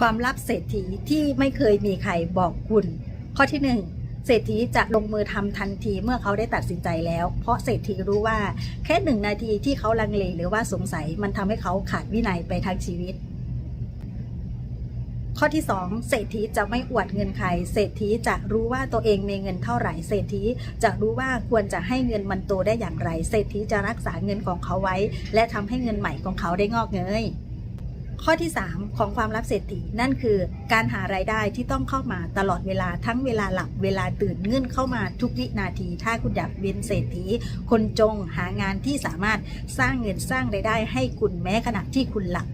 ความลับเศรษฐีที่ไม่เคยมีใครบอกคุณ ข้อที่หนึ่งเศรษฐีจะลงมือทำทันทีเมื่อเขาได้ตัดสินใจแล้ว เพราะเศรษฐีรู้ว่าแค่หนึ่งนาทีที่เขาลังเลหรือว่าสงสัยมันทำให้เขาขาดวินัยไปทั้งชีวิต ข้อที่ 2 เศรษฐีจะไม่อวดเงินใคร เศรษฐีจะรู้ว่าตัวเองมีเงินเท่าไหร่ เศรษฐีจะรู้ว่าควรจะให้เงินมันโตได้อย่างไร เศรษฐีจะรักษาเงินของเขาไว้ และทำให้เงินใหม่ของเขาได้งอกเงย ข้อที่ 3 ของความลับเศรษฐีนั่นคือการหารายได้ที่ต้องเข้ามาตลอดเวลาทั้งเวลาหลับเวลาตื่นเงื่อนเข้ามาทุกวินาที ถ้าคุณอยากเป็นเศรษฐีคนจงหางานที่สามารถสร้างเงินสร้างรายได้ให้คุณแม้ขณะที่คุณหลับ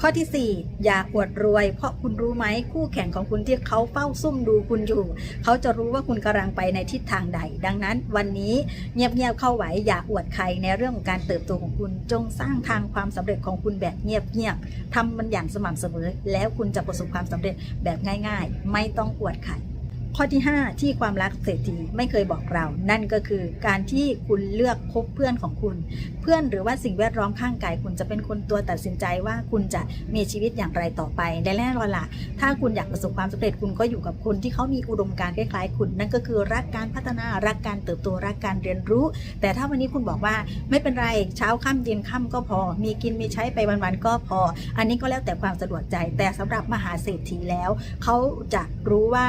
ข้อที่ 4 อย่าอวดรวย เพราะคุณรู้ไหมคู่แข่งของคุณที่เขาเฝ้าซุ่มดูคุณอยู่ เขาจะรู้ว่าคุณกำลังไปในทิศทางใด ดังนั้นวันนี้เงียบๆเข้าไว้อย่าอวดใครในเรื่องของการเติบโตของคุณ จงสร้างทางความสำเร็จของคุณแบบเงียบๆทำมันอย่างสม่ำเสมอ แล้วคุณจะประสบความสำเร็จแบบง่าย ๆ ไม่ต้องอวดใคร ข้อที่ 5 ที่ความรักเศรษฐีไม่เคยบอกเรา นั่นก็คือการที่คุณเลือกคบเพื่อนของคุณ เพื่อนหรือว่าสิ่งแวดล้อมข้างกายคุณจะเป็นคนตัวตัดสินใจว่าคุณจะมีชีวิตอย่างไรต่อไปและแน่นอนล่ะถ้าคุณอยากประสบความสำเร็จคุณก็อยู่กับคนที่เขามีอุดมการณ์คล้ายๆ คุณ นั่นก็คือรักการพัฒนารักการเติบโตรักการเรียนรู้ แต่ถ้าวันนี้คุณบอกว่าไม่เป็นไรเช้าค่ำเย็นค่ำก็พอ มีกินมีใช้ไปวันๆก็พอ อันนี้ก็แล้วแต่ความสะดวกใจ แต่สำหรับมหาเศรษฐีแล้ว เขาจะรู้ว่า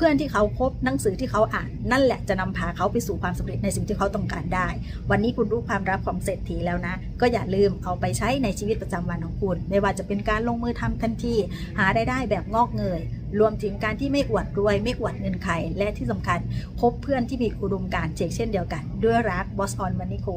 เพื่อนที่เขาพบหนังสือที่เขาอ่าน นั่นแหละจะนำพาเขาไปสู่ความสำเร็จในสิ่งที่เขาต้องการได้ วันนี้คุณรู้ความรับของเศรษฐีแล้วนะ ก็อย่าลืมเอาไปใช้ในชีวิตประจำวันของคุณ ไม่ว่าจะเป็นการลงมือทำทันทีหาได้ได้แบบงอกเงยรวมถึงการที่ไม่อวดรวย ไม่อวดเงินใครและที่สำคัญ พบเพื่อนที่มีอุดมการณ์เช่นเดียวกัน ด้วยรักบอสออนมันนี่โค